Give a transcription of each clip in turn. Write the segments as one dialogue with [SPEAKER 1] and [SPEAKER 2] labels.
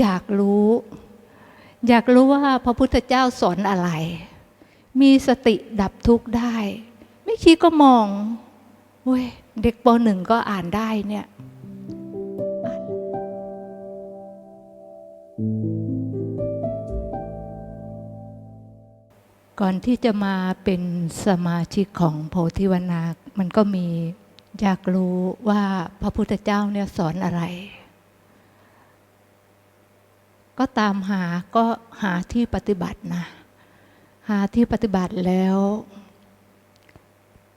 [SPEAKER 1] อยากรู้ อยากรู้ว่าพระพุทธเจ้าสอนอะไร มีสติดับทุกข์ได้ ไม่ชี้ก็มองเว้ยเด็กปหนึ่งก็อ่านได้เนี่ยก่อนที่จะมาเป็นสมาชิกของโพธิวนาคมันก็มีอยากรู้ว่าพระพุทธเจ้าเนี่ยสอนอะไร ก็ตามหาก็หาที่ปฏิบัตินะ หาที่ปฏิบัติแล้ว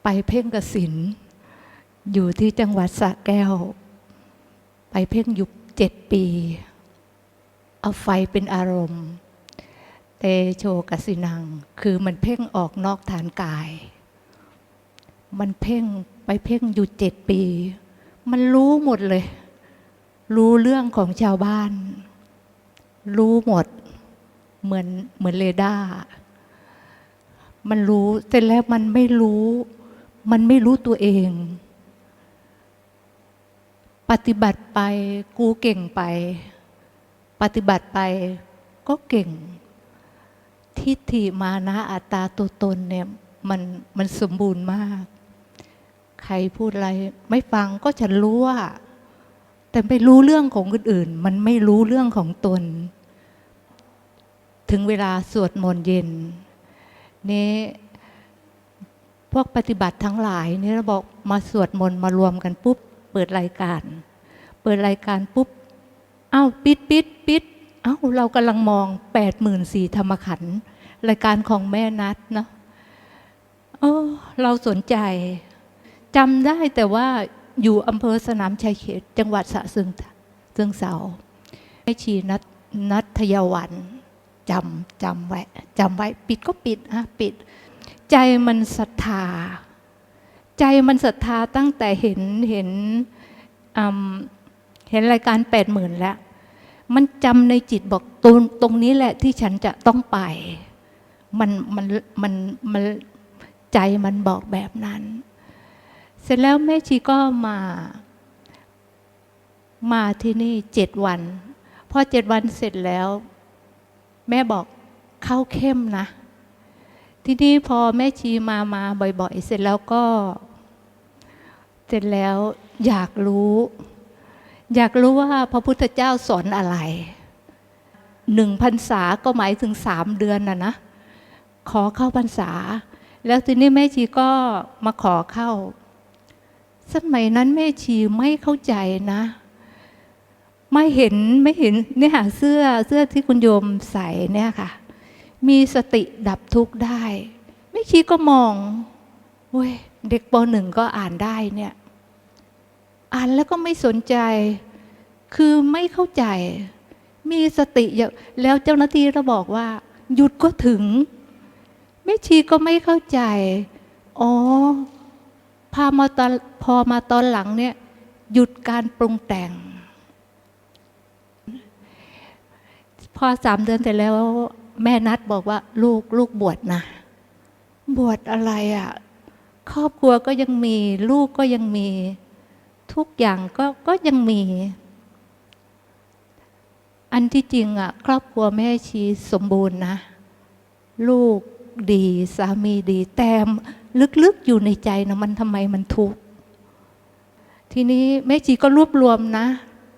[SPEAKER 1] ไปเพ่งกสินอยู่ที่จังหวัดสระแก้ว ไปเพ่งอยู่เจ็ดปี เอาไฟเป็นอารมณ์ เตโชกสินัง คือมันเพ่งออกนอกฐานกาย มันเพ่งไปเพ่งอยู่เจ็ดปี มันรู้หมดเลย รู้เรื่องของชาวบ้าน รู้หมดเหมือนเหมือนเรดาร์มันรู้เสร็จแล้วมันไม่รู้ มันไม่รู้ตัวเอง ปฏิบัติไปกูเก่งไป ปฏิบัติไปก็เก่ง ทิฏฐิมานะอัตตาตัวตนเนี่ยมันมันสมบูรณ์มาก ใครพูดอะไรไม่ฟังก็ฉันรู้ว่า แต่ไม่รู้เรื่องของคนอื่น มันไม่รู้เรื่องของตน ถึงเวลาสวดมนต์เย็นนี่พวกปฏิบัติทั้งหลายนี่เราบอกมาสวดมนต์มารวมกันปุ๊บ เปิดรายการ เปิดรายการปุ๊บ เอ้าปิดปิดปิดเอ้าเรากำลังมองแปดหมื่นสี่ธรรมขันธ์รายการของแม่นัดเนาะเออเราสนใจจำได้แต่ว่า อยู่อำเภอสนามชัยเขต จังหวัดสระซึงเซึงเสาแม่ชีนัทนัทยวันจำจำไว้จำไว้ปิดก็ปิดฮะปิด ใจมันศรัทธา ใจมันศรัทธาตั้งแต่เห็นเห็นเห็นรายการแปดหมื่นแล้ว มันจำในจิตบอกตรงตรงนี้แหละที่ฉันจะต้องไป มันมันมันมันใจมันบอกแบบนั้น เสร็จแล้วแม่ชีก็มา มาที่นี่เจ็ดวัน พอเจ็ดวันเสร็จแล้ว แม่บอกเข้าเข้มนะ ทีนี้พอแม่ชีมามาบ่อยๆ เสร็จแล้วก็ เสร็จแล้วอยากรู้ อยากรู้ว่าพระพุทธเจ้าสอนอะไรหนึ่งพรรษาก็หมายถึงสามเดือนน่ะนะ ขอเข้าพรรษา แล้วทีนี้แม่ชีก็มาขอเข้า สมัยนั้นแม่ชีไม่เข้าใจนะ ไม่เห็นไม่เห็นเนี่ยเสื้อเสื้อที่คุณโยมใส่เนี่ยค่ะ มีสติดับทุกข์ได้แม่ชีก็มองเว้ยเด็กปหนึ่งก็อ่านได้เนี่ย อ่านแล้วก็ไม่สนใจ คือไม่เข้าใจ มีสติอย่างแล้วเจ้าหน้าที่เราบอกว่า หยุดก็ถึงแม่ชีก็ไม่เข้าใจ อ๋อ พามาตอนพอมาตอนหลังเนี่ยหยุดการปรุงแต่ง พอสามเดือนเสร็จแล้วแม่นัดบอกว่าลูกลูกบวชนะ บวชอะไรอะ่ะ ครอบครัวก็ยังมี ลูกก็ยังมี ทุกอย่างก็ก็ยังมี อันที่จริงอะ่ะ ครอบครัวแม่ชีสมบูรณ์นะ ลูกดีสามีดีแต่ ลึกๆอยู่ในใจนะมันทำไมมันทุกข์ทีนี้แม่ชีก็รวบรวมนะ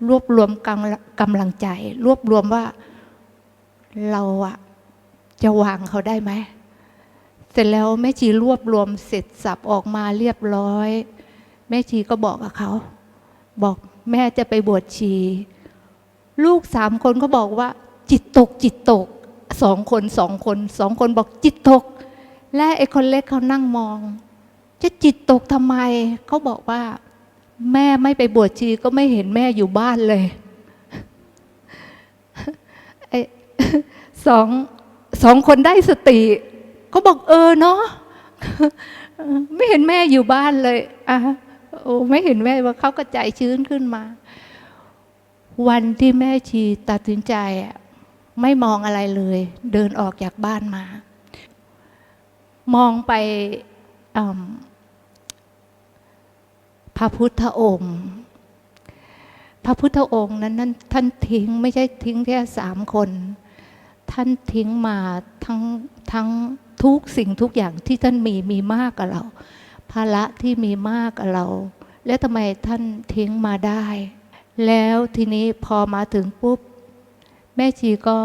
[SPEAKER 1] รวบรวมกำกำลังใจ รวบรวมว่าเราอะจะวางเขาได้ไหม เสร็จแล้วแม่ชีรวบรวมเสร็จสับออกมาเรียบร้อย แม่ชีก็บอกกับเขา บอกแม่จะไปบวชชี ลูกสามคนก็บอกว่า จิตตกจิตตกสองคนสองคนสองคนบอกจิตตก และไอ้คนเล็กเขานั่งมอง จะจิตตกทำไม เขาบอกว่า แม่ไม่ไปบวชชีก็ไม่เห็นแม่อยู่บ้านเลยไอ้สองสองคนได้สติก็บอกเออเนาะไม่เห็นแม่อยู่บ้านเลยอะโอ้ไม่เห็นแม่ว่าเขาก็ใจชื้นขึ้นมา วันที่แม่ชีตัดสินใจอะไม่มองอะไรเลย เดินออกจากบ้านมา มองไปพระพุทธองค์ พระพุทธองค์นั้นนั้นท่านทิ้งไม่ใช่ทิ้งแค่สามคน ท่านทิ้งมาทั้งทั้งทุกสิ่งทุกอย่างที่ท่านมีมีมากกับเรา ภาระที่มีมากกับเรา แล้วทำไมท่านทิ้งมาได้ แล้วทีนี้พอมาถึงปุ๊บ แม่ชีก็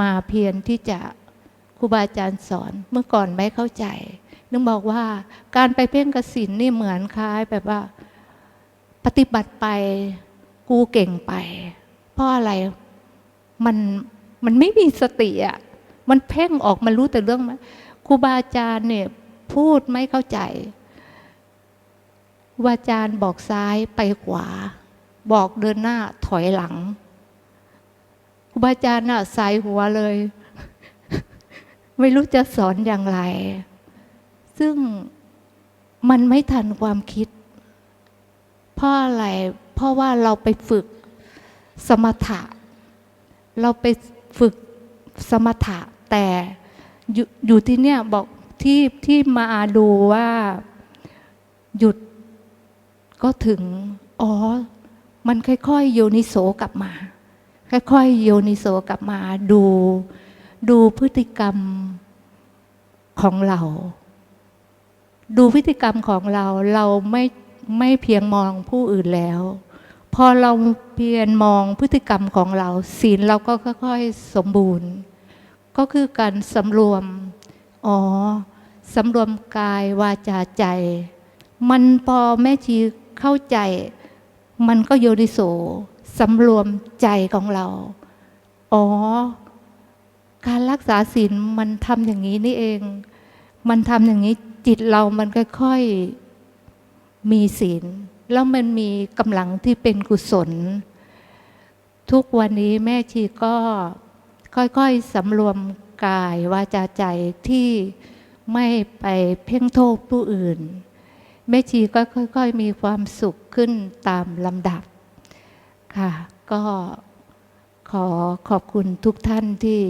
[SPEAKER 1] มาเพียรที่จะ ครูบาอาจารย์สอนเมื่อก่อนไม่เข้าใจ นึกบอกว่าการไปเพ่งกสินนี่เหมือนคล้ายแบบว่า ปฏิบัติไปกูเก่งไป เพราะอะไรมันมันไม่มีสติอะมันเพ่งออกมันรู้แต่เรื่องมันครูบาอาจารย์เนี่ยพูดไม่เข้าใจครูบาอาจารย์บอกซ้ายไปขวา บอกเดินหน้าถอยหลังครูบาอาจารย์น่ะสายหัวเลย ไม่รู้จะสอนอย่างไร ซึ่งมันไม่ทันความคิด เพราะอะไร เพราะว่าเราไปฝึกสมถะ เราไปฝึกสมถะ แต่อยู่อยู่ที่เนี่ยบอกที่ที่มาดูว่าหยุดก็ถึง อ๋อ มันค่อยๆโยนิโสกลับมา ค่อยๆโยนิโสกลับมาดู ดูพฤติกรรมของเรา ดูพฤติกรรมของเรา เราไม่ไม่เพียงมองผู้อื่นแล้ว พอเราเพียงมองพฤติกรรมของเรา ศีลเราก็ค่อยๆสมบูรณ์ ก็คือการสำรวม อ๋อสำรวมกายวาจาใจ มันพอแม่ชีเข้าใจ มันก็โยนิโสสำรวมใจของเรา อ๋อ การรักษาศีลมันทำอย่างนี้นี่เอง มันทำอย่างนี้จิตเรามันค่อยๆมีศีล แล้วมันมีกำลังที่เป็นกุศล ทุกวันนี้แม่ชีก็ค่อยๆสำรวมกายวาจาใจที่ไม่ไปเพ่งโทษผู้อื่น แม่ชีก็ค่อย ๆ มีความสุขขึ้นตามลำดับ ค่ะ ก็ขอขอบคุณทุกท่านที่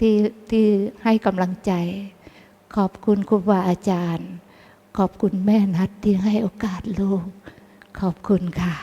[SPEAKER 1] ที่ที่ให้กำลังใจ ขอบคุณครูบาอาจารย์ ขอบคุณแม่นัดที่ให้โอกาสลูก ขอบคุณค่ะ